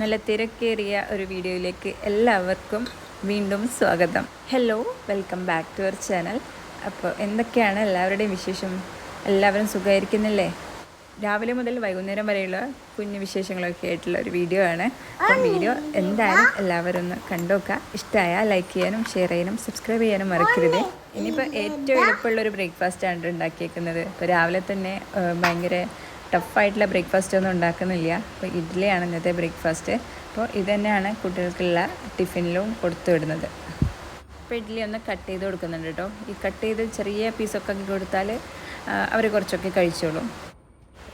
നല്ല തിരക്കേറിയ ഒരു വീഡിയോയിലേക്ക് എല്ലാവർക്കും വീണ്ടും സ്വാഗതം. Hello welcome back to our channel അപ്പോൾ എന്തൊക്കെയാണ് എല്ലാവരുടെയും വിശേഷം? എല്ലാവരും സുഖമായിരിക്കുന്നില്ലേ? രാവിലെ മുതൽ വൈകുന്നേരം വരെയുള്ള കുഞ്ഞു വിശേഷങ്ങളൊക്കെ ആയിട്ടുള്ള ഒരു വീഡിയോ ആണ്. അപ്പം വീഡിയോ എന്തായാലും എല്ലാവരും ഒന്ന് കണ്ടുനോക്കുക ഇഷ്ടമായാൽ ലൈക്ക് ചെയ്യാനും ഷെയർ ചെയ്യാനും സബ്സ്ക്രൈബ് ചെയ്യാനും മറക്കരുത്. ഇനിയിപ്പോൾ ഏറ്റവും എളുപ്പമുള്ള ഒരു ബ്രേക്ക്ഫാസ്റ്റ് ആണ് ഉണ്ടാക്കിയേക്കുന്നത്. ഇപ്പോൾ രാവിലെ തന്നെ ഭയങ്കര ടഫായിട്ടുള്ള ബ്രേക്ക്ഫാസ്റ്റ് ഒന്നും ഉണ്ടാക്കുന്നില്ല. അപ്പോൾ ഇഡ്ഡലിയാണ് ഇന്നത്തെ ബ്രേക്ക്ഫാസ്റ്റ്. അപ്പോൾ ഇത് തന്നെയാണ് കുട്ടികൾക്കുള്ള ടിഫിനിലും കൊടുത്തു വിടുന്നത്. അപ്പോൾ ഇഡ്ഡലി ഒന്ന് കട്ട് ചെയ്ത് കൊടുക്കുന്നുണ്ട് കേട്ടോ. ഈ കട്ട് ചെയ്ത് ചെറിയ പീസൊക്കെ ആക്കി കൊടുത്താൽ അവർ കുറച്ചൊക്കെ കഴിച്ചോളും.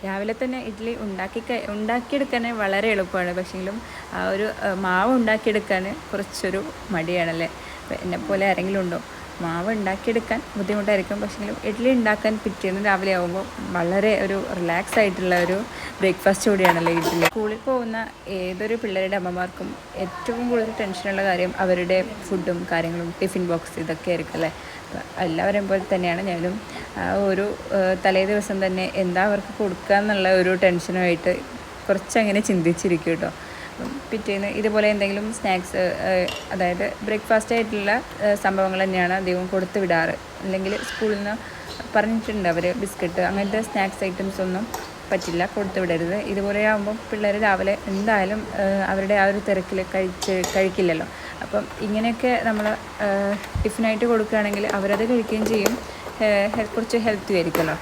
രാവിലെ തന്നെ ഇഡ്ഡലി ഉണ്ടാക്കി ഉണ്ടാക്കിയെടുക്കാൻ വളരെ എളുപ്പമാണ്. പക്ഷേങ്കിലും ആ ഒരു മാവ് ഉണ്ടാക്കിയെടുക്കാൻ കുറച്ചൊരു മടിയാണല്ലേ? എന്നെപ്പോലെ ആരെങ്കിലും ഉണ്ടോ? മാവ് ഉണ്ടാക്കിയെടുക്കാൻ ബുദ്ധിമുട്ടായിരിക്കും. പക്ഷേങ്കിലും ഇഡ്ഡലി ഉണ്ടാക്കാൻ പിറ്റേന്ന് രാവിലെ ആകുമ്പോൾ വളരെ ഒരു റിലാക്സ് ആയിട്ടുള്ള ഒരു ബ്രേക്ക്ഫാസ്റ്റ് കൂടിയാണല്ലോ ഇഡ്ഡലി സ്കൂളിൽ പോകുന്ന ഏതൊരു പിള്ളേരുടെ അമ്മമാർക്കും ഏറ്റവും കൂടുതൽ ടെൻഷനുള്ള കാര്യം അവരുടെ ഫുഡും കാര്യങ്ങളും ടിഫിൻ ബോക്സ് ഇതൊക്കെ ആയിരിക്കും അല്ലേ? എല്ലാവരെയും പോലെ തന്നെയാണ് ഞാനും. ഒരു തലേ ദിവസം തന്നെ എന്താ അവർക്ക് കൊടുക്കുക എന്നുള്ള ഒരു ടെൻഷനുമായിട്ട് കുറച്ചങ്ങനെ ചിന്തിച്ചിരിക്കും കേട്ടോ. പിറ്റേന്ന് ഇതുപോലെ എന്തെങ്കിലും സ്നാക്സ് അതായത് ബ്രേക്ക്ഫാസ്റ്റ് ആയിട്ടുള്ള സംഭവങ്ങൾ തന്നെയാണ് അധികവും കൊടുത്തു വിടാറ്. അല്ലെങ്കിൽ സ്കൂളിൽ നിന്ന് പറഞ്ഞിട്ടുണ്ട് അവർ ബിസ്ക്കറ്റ് അങ്ങനത്തെ സ്നാക്സ് ഐറ്റംസ് ഒന്നും പറ്റില്ല കൊടുത്തു വിടരുത്. ഇതുപോലെ ആകുമ്പോൾ പിള്ളേർ രാവിലെ എന്തായാലും അവരുടെ ആ ഒരു തിരക്കിൽ കഴിച്ച് കഴിക്കില്ലല്ലോ. അപ്പം ഇങ്ങനെയൊക്കെ നമ്മൾ ടിഫിനായിട്ട് കൊടുക്കുകയാണെങ്കിൽ അവരത് കഴിക്കുകയും ചെയ്യും. കുറച്ച് ഹെൽത്തി ആയിരിക്കുമല്ലോ.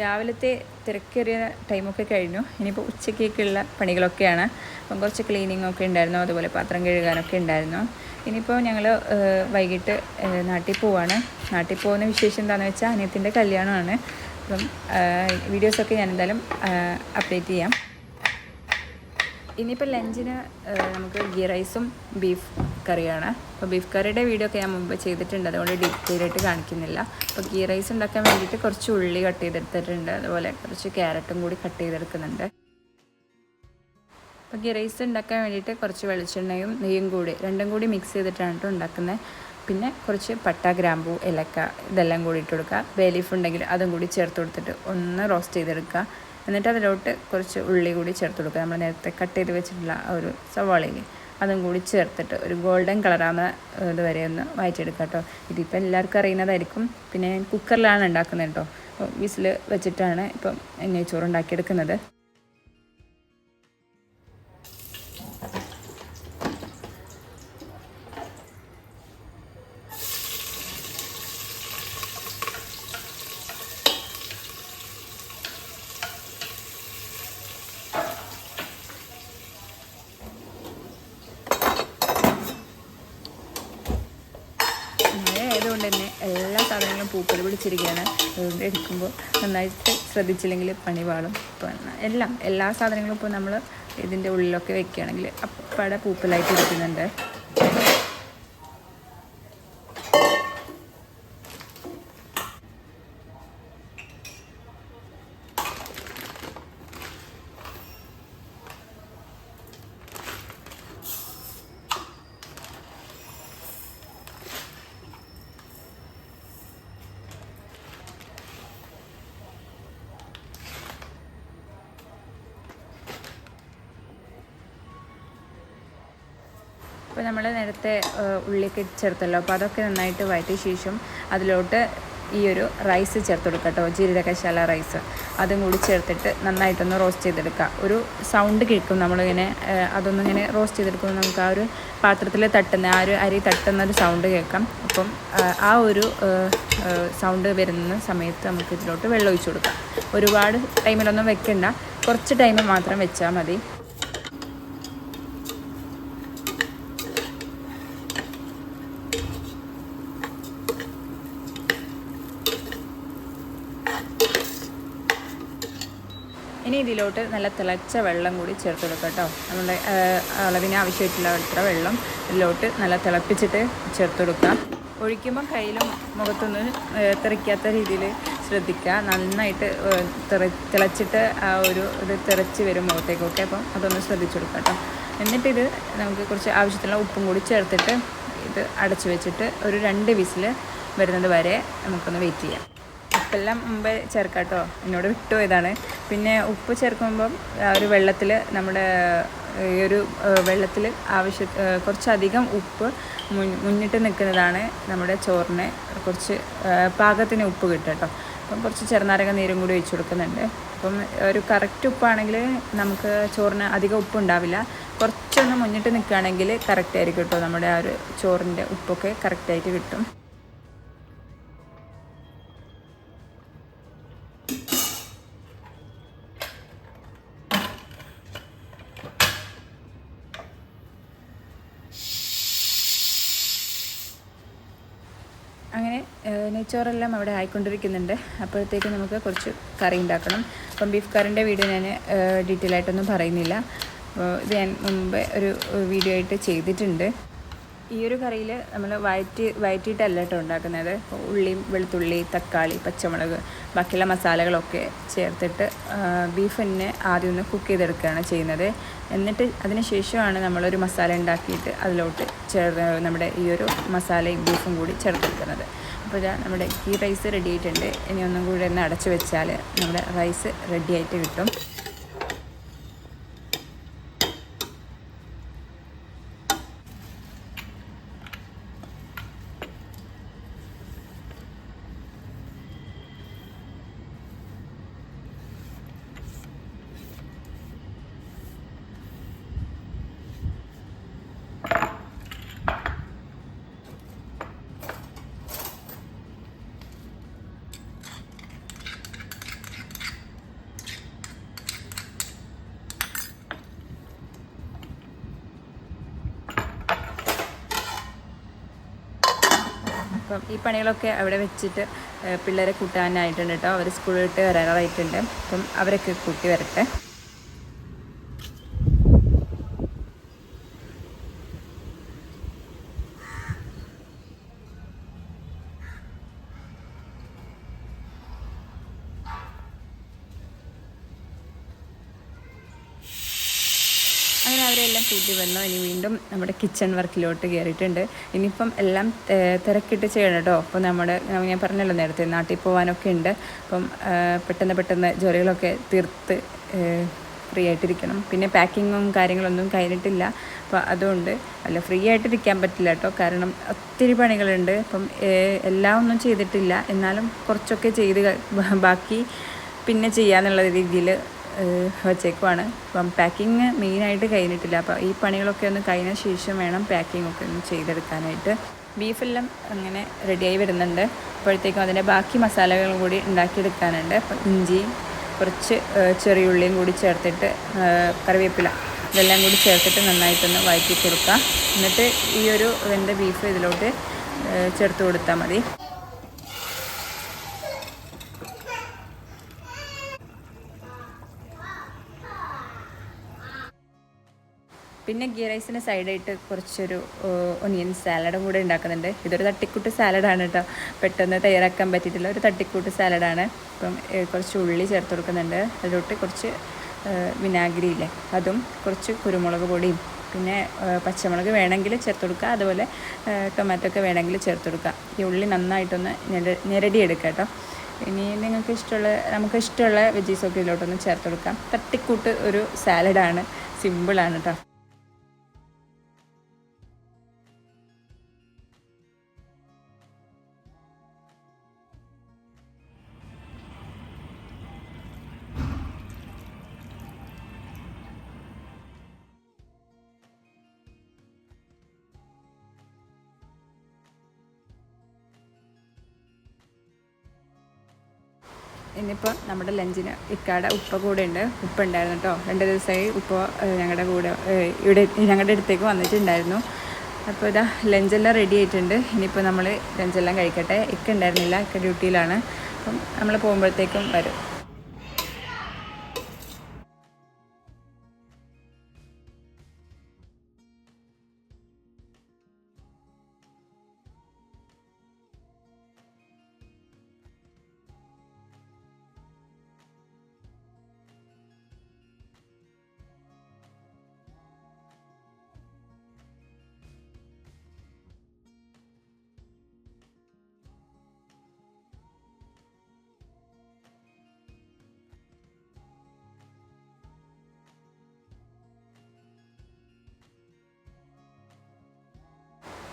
രാവിലത്തെ തിരക്കേറിയ ടൈമൊക്കെ കഴിഞ്ഞു. ഇനിയിപ്പോൾ ഉച്ചക്കേക്കുള്ള പണികളൊക്കെയാണ്. അപ്പം കുറച്ച് ക്ലീനിങ് ഒക്കെ ഉണ്ടായിരുന്നു. അതുപോലെ പാത്രം കഴുകാനൊക്കെ ഉണ്ടായിരുന്നു. ഇനിയിപ്പോൾ ഞങ്ങൾ വൈകിട്ട് നാട്ടിൽ പോവാണ്. നാട്ടിൽ പോകുന്ന വിശേഷം എന്താണെന്ന് വെച്ചാൽ അനിയത്തിന്റെ കല്യാണമാണ്. അപ്പം വീഡിയോസൊക്കെ ഞാൻ എന്തായാലും അപ്ഡേറ്റ് ചെയ്യാം. ഇനിയിപ്പോൾ ലഞ്ചിന് നമുക്ക് ഗീ റൈസും ബീഫ് കറിയാണ്. അപ്പോൾ ബീഫ് കറിയുടെ വീഡിയോ ഒക്കെ ഞാൻ മുമ്പ് ചെയ്തിട്ടുണ്ട്. അതുകൊണ്ട് ഡീറ്റെയിൽ ആയിട്ട് കാണിക്കുന്നില്ല. അപ്പോൾ ഗീ റൈസ് ഉണ്ടാക്കാൻ വേണ്ടിയിട്ട് കുറച്ച് ഉള്ളി കട്ട് ചെയ്തെടുത്തിട്ടുണ്ട്. അതുപോലെ കുറച്ച് ക്യാരറ്റും കൂടി കട്ട് ചെയ്തെടുക്കുന്നുണ്ട്. അപ്പോൾ ഗീ റൈസ് ഉണ്ടാക്കാൻ വേണ്ടിയിട്ട് കുറച്ച് വെളിച്ചെണ്ണയും നെയ്യും കൂടി രണ്ടും കൂടി മിക്സ് ചെയ്തിട്ടാണ് ഉണ്ടാക്കുന്നത് പിന്നെ കുറച്ച് പട്ട ഗ്രാമ്പൂ ഏലക്ക ഇതെല്ലാം കൂടി ഇട്ട് കൊടുക്കുക. ബേ ലീഫ് ഉണ്ടെങ്കിൽ അതും കൂടി ചേർത്ത് കൊടുത്തിട്ട് ഒന്ന് റോസ്റ്റ് ചെയ്തെടുക്കുക. എന്നിട്ട് അതിലോട്ട് കുറച്ച് ഉള്ളി കൂടി ചേർത്ത് കൊടുക്കുക. നമ്മൾ നേരത്തെ കട്ട് ചെയ്ത് വെച്ചിട്ടുള്ള ഒരു സവാളയിൽ. അതും കൂടി ചേർത്തിട്ട് ഒരു ഗോൾഡൻ കളറാകുന്ന ഇത് വരെ ഒന്ന് വായിച്ചെടുക്കാം കേട്ടോ. ഇതിപ്പോൾ എല്ലാവർക്കും അറിയുന്നതായിരിക്കും. പിന്നെ ഞാൻ കുക്കറിലാണ് ഉണ്ടാക്കുന്നത് കേട്ടോ. വിസിൽ വെച്ചിട്ടാണ് ഇപ്പം നെയ്ച്ചോറ് ഉണ്ടാക്കിയെടുക്കുന്നത് മഴ ആയതുകൊണ്ട് തന്നെ എല്ലാ പൂപ്പൽ പിടിച്ചിരിക്കുകയാണ് അതുകൊണ്ട് എടുക്കുമ്പോൾ നന്നായിട്ട് ശ്രദ്ധിച്ചില്ലെങ്കിൽ പണി പാടും ഇപ്പം എല്ലാം എല്ലാ സാധനങ്ങളും ഇപ്പോൾ നമ്മൾ ഇതിന്റെ ഉള്ളിലൊക്കെ വെക്കുകയാണെങ്കിൽ അപ്പടെ പൂപ്പലായിട്ട് ഇരിക്കുന്നുണ്ട്. അപ്പോൾ നമ്മൾ നേരത്തെ ഉള്ളിയൊക്കെ ചേർത്തല്ലോ. അപ്പോൾ അതൊക്കെ നന്നായിട്ട് വഴറ്റിയ ശേഷം അതിലോട്ട് ഈ ഒരു റൈസ് ചേർത്ത് കൊടുക്കുക കേട്ടോ ജീരകശാല റൈസ്. അതും കൂടി ചേർത്തിട്ട് നന്നായിട്ടൊന്ന് റോസ്റ്റ് ചെയ്തെടുക്കുക ഒരു സൗണ്ട് കേൾക്കും നമ്മളിങ്ങനെ അതൊന്നിങ്ങനെ റോസ്റ്റ് ചെയ്തെടുക്കുമ്പോൾ നമുക്ക് ആ ഒരു പാത്രത്തിൽ തട്ടുന്ന ആ ഒരു അരി തട്ടുന്ന ഒരു സൗണ്ട് കേൾക്കാം. അപ്പം ആ ഒരു സൗണ്ട് വരുന്ന സമയത്ത് നമുക്ക് ഇതിലോട്ട് വെള്ളം ഒഴിച്ചു കൊടുക്കാം. ഒരുപാട് ടൈമിലൊന്നും വെക്കണ്ട. കുറച്ച് ടൈം മാത്രം വെച്ചാൽ മതി. ഇതിലോട്ട് നല്ല തിളച്ച വെള്ളം കൂടി ചേർത്ത് കൊടുക്കുക കേട്ടോ. നമ്മുടെ അളവിന് ആവശ്യമായിട്ടുള്ള അത്ര വെള്ളം ഇതിലോട്ട് നല്ല തിളപ്പിച്ചിട്ട് ചേർത്ത് കൊടുക്കാം. ഒഴിക്കുമ്പോൾ കയ്യിലും മുഖത്തൊന്നും തെറിക്കാത്ത രീതിയിൽ ശ്രദ്ധിക്കുക. നന്നായിട്ട് തെറി തിളച്ചിട്ട് ആ ഒരു ഇത് തിളച്ച് വരും മുഖത്തേക്കൊക്കെ അപ്പം അതൊന്ന് ശ്രദ്ധിച്ചു കൊടുക്കുക കേട്ടോ. എന്നിട്ടിത് നമുക്ക് കുറച്ച് ആവശ്യത്തിനുള്ള ഉപ്പും കൂടി ചേർത്തിട്ട് ഇത് അടച്ചു വെച്ചിട്ട് ഒരു രണ്ട് വിസിൽ വരുന്നത് വരെ നമുക്കൊന്ന് വെയിറ്റ് ചെയ്യാം. ഉപ്പെല്ലാം മുമ്പേ ചേർക്കാം കേട്ടോ എന്നോട് വിട്ടുപോയതാണ് പിന്നെ ഉപ്പ് ചേർക്കുമ്പം ആ ഒരു വെള്ളത്തിൽ നമ്മുടെ ഈ ഒരു വെള്ളത്തിൽ ആവശ്യ കുറച്ചധികം ഉപ്പ് മുന്നിട്ട് നിൽക്കുന്നതാണ് നമ്മുടെ ചോറിന് കുറച്ച് പാകത്തിന് ഉപ്പ് കിട്ടും കേട്ടോ അപ്പം കുറച്ച് ചെറുനാരക നീരും കൂടി ഒഴിച്ചു കൊടുക്കുന്നുണ്ട്. അപ്പം ഒരു കറക്റ്റ് ഉപ്പാണെങ്കിൽ നമുക്ക് ചോറിന് അധികം ഉപ്പ് ഉണ്ടാവില്ല. കുറച്ചൊന്ന് മുന്നിട്ട് നിൽക്കുകയാണെങ്കിൽ കറക്റ്റ് ആയിരിക്കും കേട്ടോ. നമ്മുടെ ആ ഒരു ചോറിന്റെ ഉപ്പൊക്കെ കറക്റ്റായിട്ട് കിട്ടും. നെയ്ച്ചോറെല്ലാം അവിടെ ആയിക്കൊണ്ടിരിക്കുന്നുണ്ട്. അപ്പോഴത്തേക്ക് നമുക്ക് കുറച്ച് കറി ഉണ്ടാക്കണം. അപ്പം ബീഫ് കറിന്റെ വീഡിയോ ഞാൻ ഡീറ്റെയിൽ ആയിട്ടൊന്നും പറയുന്നില്ല. ഇത് ഞാൻ മുമ്പ് ഒരു വീഡിയോ ആയിട്ട് ചെയ്തിട്ടുണ്ട്. ഈ ഒരു കറിയിൽ നമ്മൾ വയറ്റി വയറ്റിയിട്ടല്ല കേട്ടോ ഉണ്ടാക്കുന്നത്. ഉള്ളിയും വെളുത്തുള്ളി തക്കാളി പച്ചമുളക് ബാക്കിയുള്ള മസാലകളൊക്കെ ചേർത്തിട്ട് ബീഫ് തന്നെ ആദ്യം ഒന്ന് കുക്ക് ചെയ്തെടുക്കുകയാണ് ചെയ്യുന്നത്. എന്നിട്ട് അതിന് ശേഷമാണ് നമ്മളൊരു മസാല ഉണ്ടാക്കിയിട്ട് അതിലോട്ട് ചേർ നമ്മുടെ ഈ ഒരു മസാലയും ബീഫും കൂടി ചേർത്തെടുക്കുന്നത് അപ്പോൾ ഇതാ നമ്മുടെ ഈ റൈസ് റെഡി ആയിട്ടുണ്ട്. ഇനി ഒന്നും കൂടി ഒന്ന് അടച്ചു വെച്ചാൽ നമ്മുടെ റൈസ് റെഡി ആയിട്ട് കിട്ടും. അപ്പം ഈ പണികളൊക്കെ അവിടെ വെച്ചിട്ട് പിള്ളേരെ കൂട്ടാനായിട്ടുണ്ട് കേട്ടോ അവർ സ്കൂളിൽ വിട്ട് വരാറായിട്ടുണ്ട്. അപ്പം അവരൊക്കെ കൂട്ടി വരട്ടെ. അങ്ങനെ അവരെല്ലാം കൂട്ടി വന്നു. ഇനി വീണ്ടും നമ്മുടെ കിച്ചൺ വർക്കിലോട്ട് കയറിയിട്ടുണ്ട് ഇനിയിപ്പം എല്ലാം തിരക്കിട്ട് ചെയ്യണം കേട്ടോ അപ്പോൾ നമ്മുടെ ഞാൻ പറഞ്ഞല്ലോ നേരത്തെ നാട്ടിൽ പോകാനൊക്കെ ഉണ്ട്. അപ്പം പെട്ടെന്ന് പെട്ടെന്ന് ജോലികളൊക്കെ തീർത്ത് ഫ്രീ ആയിട്ടിരിക്കണം. പിന്നെ പാക്കിങ്ങും കാര്യങ്ങളൊന്നും കഴിഞ്ഞിട്ടില്ല. അപ്പോൾ അതുകൊണ്ട് അല്ല ഫ്രീ ആയിട്ടിരിക്കാൻ പറ്റില്ല കേട്ടോ കാരണം ഒത്തിരി പണികളുണ്ട്. അപ്പം എല്ലാം ഒന്നും ചെയ്തിട്ടില്ല. എന്നാലും കുറച്ചൊക്കെ ചെയ്ത് ബാക്കി പിന്നെ ചെയ്യാന്നുള്ള രീതിയിൽ വച്ചേക്കുവാണ്. അപ്പം പാക്കിങ് മെയിനായിട്ട് കഴിഞ്ഞിട്ടില്ല. അപ്പോൾ ഈ പണികളൊക്കെ ഒന്ന് കഴിഞ്ഞ ശേഷം വേണം പാക്കിംഗ് ഒക്കെ ഒന്ന് ചെയ്തെടുക്കാനായിട്ട്. ബീഫെല്ലാം അങ്ങനെ റെഡിയായി വരുന്നുണ്ട്. അപ്പോഴത്തേക്കും അതിന്റെ ബാക്കി മസാലകളും കൂടി ഉണ്ടാക്കിയെടുക്കാനുണ്ട്. അപ്പം ഇഞ്ചി കുറച്ച് ചെറിയ ചെറിയുള്ളിയും കൂടി ചേർത്തിട്ട് കറിവേപ്പില ഇതെല്ലാം കൂടി ചേർത്തിട്ട് നന്നായിട്ടൊന്ന് വഴറ്റി കൊടുക്കുക എന്നിട്ട് ഈ ഒരു വെന്ത ബീഫ് ഇതിലോട്ട് ചേർത്ത് കൊടുത്താൽ മതി. പിന്നെ ഗീ റൈസിന് സൈഡായിട്ട് കുറച്ചൊരു ഒനിയൻ സാലഡും കൂടെ ഉണ്ടാക്കുന്നുണ്ട്. ഇതൊരു തട്ടിക്കൂട്ട് സാലഡാണ് കേട്ടോ പെട്ടെന്ന് തയ്യാറാക്കാൻ പറ്റിയിട്ടുള്ള ഒരു തട്ടിക്കൂട്ട് സാലഡാണ്. ഇപ്പം കുറച്ച് ഉള്ളി ചേർത്ത് കൊടുക്കുന്നുണ്ട്. അതിലോട്ട് കുറച്ച് വിനാഗിരിയില്ലേ അതും കുറച്ച് കുരുമുളക് പൊടിയും പിന്നെ പച്ചമുളക് വേണമെങ്കിൽ ചേർത്ത് കൊടുക്കുക. അതുപോലെ ടൊമാറ്റോ ഒക്കെ വേണമെങ്കിൽ ചേർത്ത് കൊടുക്കുക. ഈ ഉള്ളി നന്നായിട്ടൊന്ന് ഞെര ഞെരടിയെടുക്കുക കേട്ടോ ഇനി നിങ്ങൾക്ക് ഇഷ്ടമുള്ള നമുക്ക് ഇഷ്ടമുള്ള വെജീസൊക്കെ ഇതിലോട്ടൊന്ന് ചേർത്ത് കൊടുക്കാം. തട്ടിക്കൂട്ട് ഒരു സാലഡാണ്. സിമ്പിളാണ് കേട്ടോ ഇനിയിപ്പോൾ നമ്മുടെ ലഞ്ചിന് ഇക്കാടെ ഉപ്പ കൂടെ ഉണ്ട്. ഉപ്പ ഉണ്ടായിരുന്നു കേട്ടോ രണ്ട് ദിവസമായി ഉപ്പ ഞങ്ങളുടെ കൂടെ ഇവിടെ ഞങ്ങളുടെ അടുത്തേക്ക് വന്നിട്ടുണ്ടായിരുന്നു. അപ്പോൾ ഇതാ ലഞ്ചെല്ലാം റെഡി ആയിട്ടുണ്ട്. ഇനിയിപ്പോൾ നമ്മൾ ലഞ്ചെല്ലാം കഴിക്കട്ടെ. ഇക്ക ഉണ്ടായിരുന്നില്ല. ഇക്ക ഡ്യൂട്ടിയിലാണ് അപ്പം നമ്മൾ പോകുമ്പോഴത്തേക്കും വരും.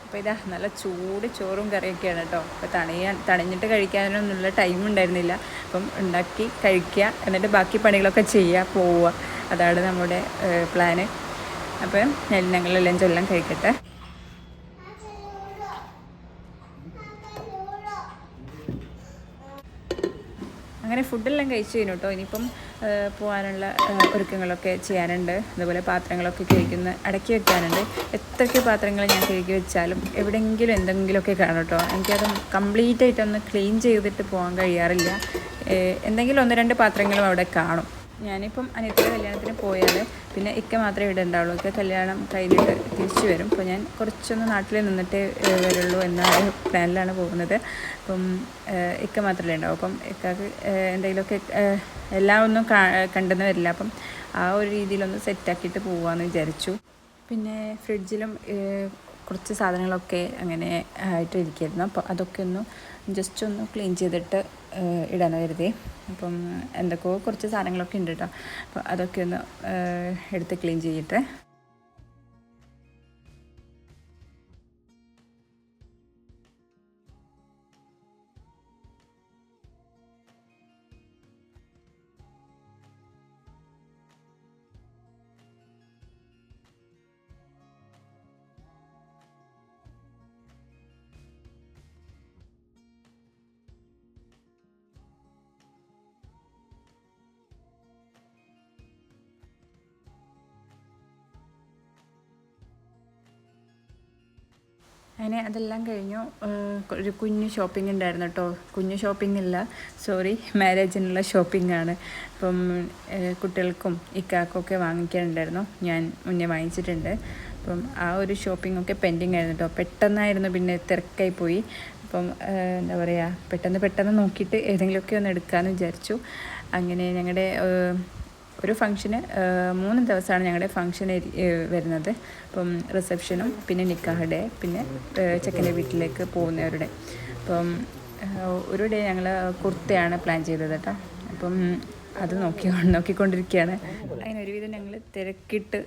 അപ്പോൾ ഇതാ നല്ല ചൂട് ചോറും കറിയൊക്കെയാണ് കേട്ടോ അപ്പോൾ തണിയാൻ തണിഞ്ഞിട്ട് കഴിക്കാനൊന്നുള്ള ടൈം ഉണ്ടായിരുന്നില്ല. അപ്പം ഉണ്ടാക്കി കഴിക്കുക എന്നിട്ട് ബാക്കി പണികളൊക്കെ ചെയ്യുക പോവുക. അതാണ് നമ്മുടെ പ്ലാന് അപ്പം ഞങ്ങളെല്ലാം ചൊല്ലാം കഴിക്കട്ടെ. അങ്ങനെ ഫുഡെല്ലാം കഴിച്ചു കഴിഞ്ഞു കേട്ടോ ഇനിയിപ്പം പോകാനുള്ള ഒരുക്കങ്ങളൊക്കെ ചെയ്യാനുണ്ട്. അതുപോലെ പാത്രങ്ങളൊക്കെ കഴിക്കുന്ന അടക്കി വെക്കാനുണ്ട്. എത്രയൊക്കെ പാത്രങ്ങൾ ഞാൻ കഴുകി വെച്ചാലും എവിടെയെങ്കിലും എന്തെങ്കിലുമൊക്കെ കാണും കേട്ടോ എനിക്കത് കംപ്ലീറ്റ് ആയിട്ടൊന്ന് ക്ലീൻ ചെയ്തിട്ട് പോകാൻ കഴിയാറില്ല. എന്തെങ്കിലും ഒന്ന് രണ്ട് പാത്രങ്ങളും അവിടെ കാണും. ഞാനിപ്പം അനിയത്തിന്റെ കല്യാണത്തിന് പോയാൽ പിന്നെ ഇക്ക മാത്രമേ ഇവിടെ ഉണ്ടാവുള്ളൂ. ഇക്ക കല്യാണം കഴിഞ്ഞിട്ട് തിരിച്ചു വരും. അപ്പോൾ ഞാൻ കുറച്ചൊന്ന് നാട്ടിൽ നിന്നിട്ടേ വരുള്ളൂ എന്ന പ്ലാനിലാണ് പോകുന്നത്. അപ്പം ഇക്ക മാത്രമേ ഉണ്ടാവും അപ്പം ഇക്കാക്ക് എന്തെങ്കിലുമൊക്കെ എല്ലാം ഒന്നും കാ- കണ്ടെന്ന് വരില്ല. അപ്പം ആ ഒരു രീതിയിലൊന്ന് സെറ്റാക്കിയിട്ട് പോകാമെന്ന് വിചാരിച്ചു. പിന്നെ ഫ്രിഡ്ജിലും കുറച്ച് സാധനങ്ങളൊക്കെ അങ്ങനെ ആയിട്ട് ഇരിക്കുകയായിരുന്നു അപ്പോൾ അതൊക്കെ ഒന്ന് ജസ്റ്റ് ഒന്ന് ക്ലീൻ ചെയ്തിട്ട് ഇടാൻ കരുതി അപ്പം എന്തൊക്കെയോ കുറച്ച് സാധനങ്ങളൊക്കെ ഉണ്ട് കേട്ടോ അപ്പോൾ അതൊക്കെ ഒന്ന് എടുത്ത് ക്ലീൻ ചെയ്യട്ടെ അങ്ങനെ അതെല്ലാം കഴിഞ്ഞു. ഒരു കുഞ്ഞു ഷോപ്പിംഗ് ഉണ്ടായിരുന്നു കേട്ടോ കുഞ്ഞു ഷോപ്പിംഗ് ഇല്ല. സോറി മാരേജിനുള്ള ഷോപ്പിംഗ് ആണ്. അപ്പം കുട്ടികൾക്കും ഇക്കാക്കൊക്കെ വാങ്ങിക്കാനുണ്ടായിരുന്നു. ഞാൻ മുന്നേ വാങ്ങിച്ചിട്ടുണ്ട്. അപ്പം ആ ഒരു ഷോപ്പിംഗ് ഒക്കെ പെൻഡിങ് ആയിരുന്നു കേട്ടോ പെട്ടെന്നായിരുന്നു പിന്നെ തിരക്കായി പോയി. അപ്പം എന്താ പറയുക പെട്ടെന്ന് പെട്ടെന്ന് നോക്കിയിട്ട് ഏതെങ്കിലുമൊക്കെ ഒന്ന് എടുക്കാമെന്ന് വിചാരിച്ചു. അങ്ങനെ ഞങ്ങളുടെ ഒരു ഫംഗ്ഷന് മൂന്ന് ദിവസമാണ് ഞങ്ങളുടെ ഫംഗ്ഷൻ വരുന്നത്. അപ്പം റിസപ്ഷനും പിന്നെ നിക്കാഹ് ഡേ പിന്നെ ചെക്കന്റെ വീട്ടിലേക്ക് പോകുന്നവരുടെ. അപ്പം ഒരു ഡേ ഞങ്ങൾ കുർത്തയാണ് പ്ലാൻ ചെയ്തത് കേട്ടോ. അപ്പം അത് നോക്കി നോക്കിക്കൊണ്ടിരിക്കുകയാണ്. അതിനൊരുവിധം ഞങ്ങൾ തിരക്കിട്ട്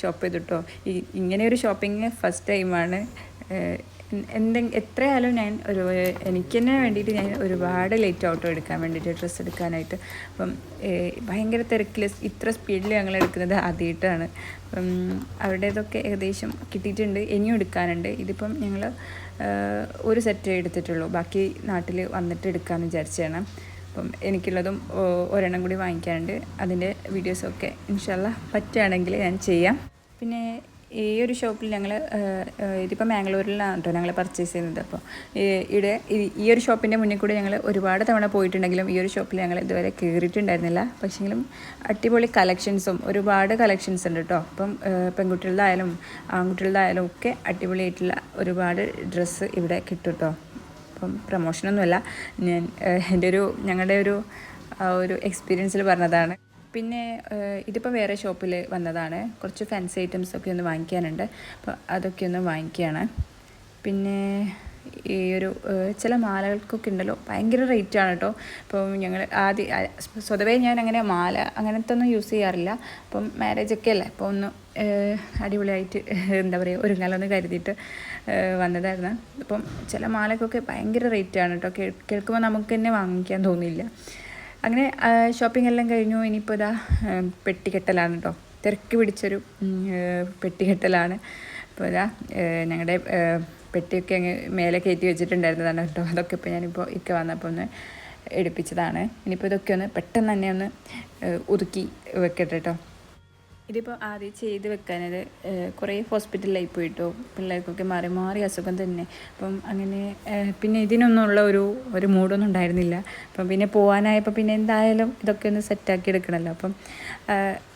ഷോപ്പ് ചെയ്തിട്ടോ ഈ ഇങ്ങനെ ഒരു ഷോപ്പിംഗ് ഫസ്റ്റ് ടൈമാണ് എന്തെങ്കിലും എത്രയായാലും ഞാൻ ഒരു എനിക്ക് തന്നെ വേണ്ടിയിട്ട് ഞാൻ ഒരുപാട് ലേറ്റ് ഓട്ടോ എടുക്കാൻ വേണ്ടിയിട്ട് ഡ്രസ്സ് എടുക്കാനായിട്ട്. അപ്പം ഭയങ്കര തിരക്കിൽ ഇത്ര സ്പീഡിൽ ഞങ്ങൾ എടുക്കുന്നത് ആദ്യമായിട്ടാണ് അപ്പം അവരുടേതൊക്കെ ഏകദേശം കിട്ടിയിട്ടുണ്ട് ഇനിയും എടുക്കാനുണ്ട്. ഇതിപ്പം ഞങ്ങൾ ഒരു സെറ്റ് എടുത്തിട്ടുള്ളൂ. ബാക്കി നാട്ടിൽ വന്നിട്ട് എടുക്കാമെന്ന് വിചാരിച്ചതാണ്. അപ്പം എനിക്കുള്ളതും ഒരെണ്ണം കൂടി വാങ്ങിക്കാനുണ്ട്. അതിന്റെ വീഡിയോസൊക്കെ ഇൻഷാല്ല പറ്റുകയാണെങ്കിൽ ഞാൻ ചെയ്യാം. പിന്നെ ഈ ഒരു ഷോപ്പിൽ ഞങ്ങൾ ഇതിപ്പോൾ മാംഗ്ലൂരിലാണ് കേട്ടോ ഞങ്ങൾ പർച്ചേസ് ചെയ്യുന്നത്. അപ്പോൾ ഇവിടെ ഈ- ഒരു ഷോപ്പിന്റെ മുന്നിൽ കൂടി ഞങ്ങൾ ഒരുപാട് തവണ പോയിട്ടുണ്ടെങ്കിലും ഈ ഒരു ഷോപ്പിൽ ഞങ്ങൾ ഇതുവരെ കയറിയിട്ടുണ്ടായിരുന്നില്ല പക്ഷേങ്കിലും അടിപൊളി കളക്ഷൻസും ഒരുപാട് കളക്ഷൻസ് ഉണ്ട് കേട്ടോ അപ്പം പെൺകുട്ടികളുടെ ആൺകുട്ടികളുടെ ഒക്കെ അടിപൊളിയായിട്ടുള്ള ഒരുപാട് ഡ്രസ്സ് ഇവിടെ കിട്ടും കേട്ടോ അപ്പം പ്രൊമോഷനൊന്നുമല്ല ഞാൻ എന്റെ ഒരു ഞങ്ങളുടെ ഒരു ഒരു എക്സ്പീരിയൻസിൽ പറഞ്ഞതാണ്. പിന്നെ ഇതിപ്പോൾ വേറെ ഷോപ്പിൽ വന്നതാണ്. കുറച്ച് ഫാൻസി ഐറ്റംസ് ഒക്കെ ഒന്ന് വാങ്ങിക്കാനുണ്ട്. അപ്പോൾ അതൊക്കെ ഒന്ന് വാങ്ങിക്കുകയാണ് പിന്നെ ഈ ഒരു ചില മാലകൾക്കൊക്കെ ഉണ്ടല്ലോ. ഭയങ്കര റേറ്റ് ആണ് കേട്ടോ അപ്പം ഞങ്ങൾ ആദ്യം സ്വതവേ ഞാൻ അങ്ങനെ മാല അങ്ങനത്തെ ഒന്നും യൂസ് ചെയ്യാറില്ല. അപ്പം മാരേജ് ഒക്കെ അല്ലേ? അപ്പോൾ ഒന്ന് അടിപൊളിയായിട്ട് എന്താ പറയുക ഒരുങ്ങാലൊന്ന് കരുതിയിട്ട് വന്നതായിരുന്നു. അപ്പം ചില മാലക്കൊക്കെ ഭയങ്കര റേറ്റ് ആണ് കേട്ടോ കേൾക്കുമ്പോൾ നമുക്ക് തന്നെ വാങ്ങിക്കാൻ തോന്നില്ല അങ്ങനെ ഷോപ്പിംഗ് എല്ലാം കഴിഞ്ഞു. ഇനിയിപ്പോൾ ഇതാ പെട്ടിക്കെട്ടലാണ് കേട്ടോ തിരക്ക് പിടിച്ചൊരു പെട്ടിക്കെട്ടലാണ് അപ്പോൾ ഇതാ ഞങ്ങളുടെ പെട്ടിയൊക്കെ അങ്ങ് മേലെ കയറ്റി വെച്ചിട്ടുണ്ടായിരുന്നതാണ് കേട്ടോ അതൊക്കെ ഇപ്പോൾ ഞാനിപ്പോൾ ഇക്ക വന്നപ്പോൾ ഒന്ന് എടുപ്പിച്ചതാണ്. ഇനിയിപ്പോൾ ഇതൊക്കെ ഒന്ന് പെട്ടെന്ന് തന്നെ ഒന്ന് ഒതുക്കി വെക്കട്ടെ കേട്ടോ ഇതിപ്പോൾ ആദ്യം ചെയ്ത് വെക്കാനത് കുറേ ഹോസ്പിറ്റലിലായി പോയിട്ടോ. പിള്ളേർക്കൊക്കെ മാറി മാറി അസുഖം തന്നെ. അപ്പം അങ്ങനെ പിന്നെ ഇതിനൊന്നുമുള്ള ഒരു ഒരു മൂഡൊന്നും ഉണ്ടായിരുന്നില്ല. അപ്പം പിന്നെ പോകാനായപ്പോൾ പിന്നെ എന്തായാലും ഇതൊക്കെ ഒന്ന് സെറ്റാക്കി എടുക്കണമല്ലോ അപ്പം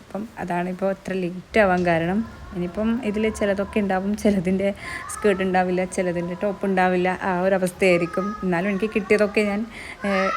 അപ്പം അതാണിപ്പോൾ ഇത്ര ലേറ്റ് ആവാൻ കാരണം. ഇനിയിപ്പം ഇതിൽ ചിലതൊക്കെ ഉണ്ടാവും. ചിലതിന്റെ സ്കേർട്ട് ഉണ്ടാവില്ല ചിലതിന്റെ ടോപ്പ് ഉണ്ടാവില്ല. ആ ഒരു അവസ്ഥയായിരിക്കും. എന്നാലും എനിക്ക് കിട്ടിയതൊക്കെ ഞാൻ ഏഹ്,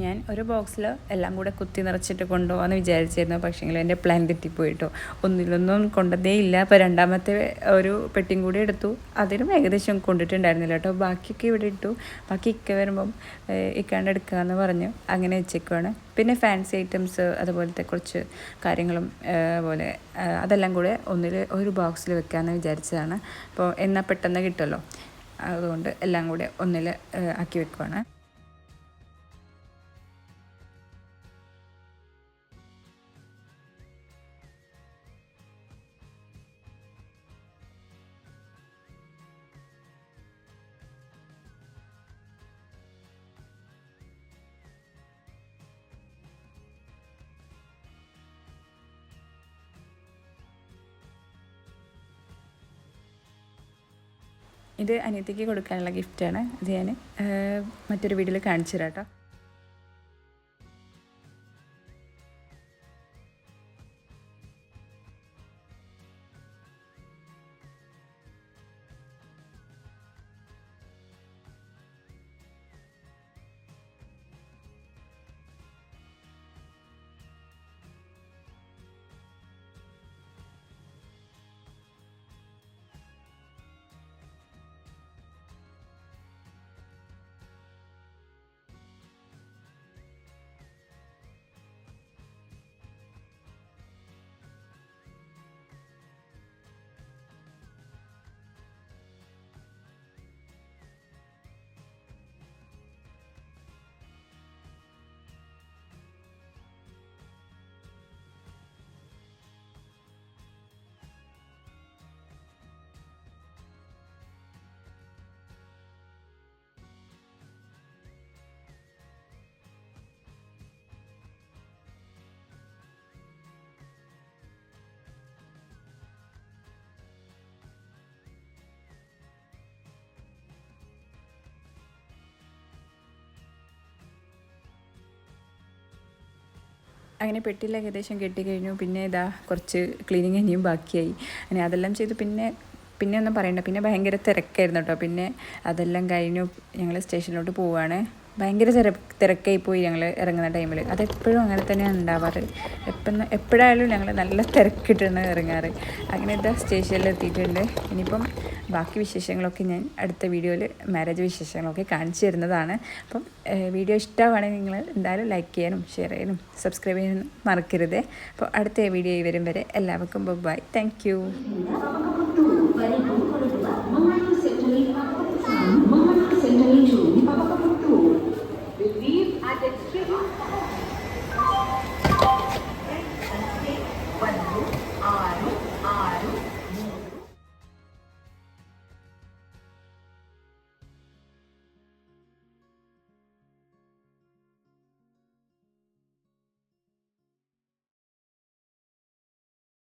ഞാൻ ഒരു ബോക്സിൽ എല്ലാം കൂടെ കുത്തി നിറച്ചിട്ട് കൊണ്ടുപോകാമെന്ന് വിചാരിച്ചിരുന്നു. പക്ഷേങ്കിൽ എന്റെ പ്ലാൻ തെറ്റിപ്പോയിട്ടോ. ഒന്നിലൊന്നും കൊണ്ടതേ ഇല്ല. അപ്പോൾ രണ്ടാമത്തെ ഒരു പെട്ടിയും കൂടി എടുത്തു. അതിലും ഏകദേശം കൊണ്ടിട്ടുണ്ടായിരുന്നില്ല കേട്ടോ. ബാക്കിയൊക്കെ ഇവിടെ ഇട്ടു. ബാക്കി ഇക്ക വരുമ്പം ഇക്കാണ്ട് ഇക്കാണ്ട് എടുക്കാമെന്ന് പറഞ്ഞു. അങ്ങനെ വെച്ചേക്കുവാണ്. പിന്നെ ഫാൻസി ഐറ്റംസ് അതുപോലത്തെ കുറച്ച് കാര്യങ്ങളും പോലെ അതെല്ലാം കൂടെ ഒന്നിൽ ഒരു ബോക്സിൽ വെക്കാമെന്ന് വിചാരിച്ചതാണ്. അപ്പോൾ എന്നാൽ പെട്ടെന്ന് കിട്ടുമല്ലോ അതുകൊണ്ട് എല്ലാം കൂടെ ഒന്നിൽ ആക്കി വെക്കുവാണ്. ഇത് അനിയത്തിക്ക് കൊടുക്കാനുള്ള ഗിഫ്റ്റാണ് ഇത് ഞാൻ മറ്റൊരു വീഡിയോയിൽ കാണിച്ചു തരാം കേട്ടോ. അങ്ങനെ പെട്ടിയിൽ ഏകദേശം കെട്ടിക്കഴിഞ്ഞു. പിന്നെ ഇതാ കുറച്ച് ക്ലീനിങ് ഇനിയും ബാക്കിയായി. അങ്ങനെ അതെല്ലാം ചെയ്ത്. പിന്നെ പിന്നെ ഒന്നും പറയണ്ട. പിന്നെ ഭയങ്കര തിരക്കായിരുന്നു കേട്ടോ. പിന്നെ അതെല്ലാം കഴിഞ്ഞു. ഞങ്ങൾ സ്റ്റേഷനിലോട്ട് പോവുകയാണ് ഭയങ്കര തിര തിരക്കായി പോയി ഞങ്ങൾ ഇറങ്ങുന്ന ടൈമിൽ അതെപ്പോഴും അങ്ങനെ തന്നെയാണ് ഉണ്ടാവാറ്. എപ്പം എപ്പോഴായാലും ഞങ്ങൾ നല്ല തിരക്കിട്ടാണ് ഇറങ്ങാറ്. അങ്ങനെ ഇതാ സ്റ്റേഷനിൽ എത്തിയിട്ടുണ്ട്. ഇനിയിപ്പം ബാക്കി വിശേഷങ്ങളൊക്കെ ഞാൻ അടുത്ത വീഡിയോയിൽ മാരേജ് വിശേഷങ്ങളൊക്കെ കാണിച്ചു തരുന്നതാണ്. അപ്പം വീഡിയോ ഇഷ്ടമാണെങ്കിൽ നിങ്ങൾ എന്തായാലും ലൈക്ക് ചെയ്യാനും ഷെയർ ചെയ്യാനും സബ്സ്ക്രൈബ് ചെയ്യാനും മറക്കരുത്. അപ്പോൾ അടുത്ത വീഡിയോ വരും വരെ എല്ലാവർക്കും bye thank you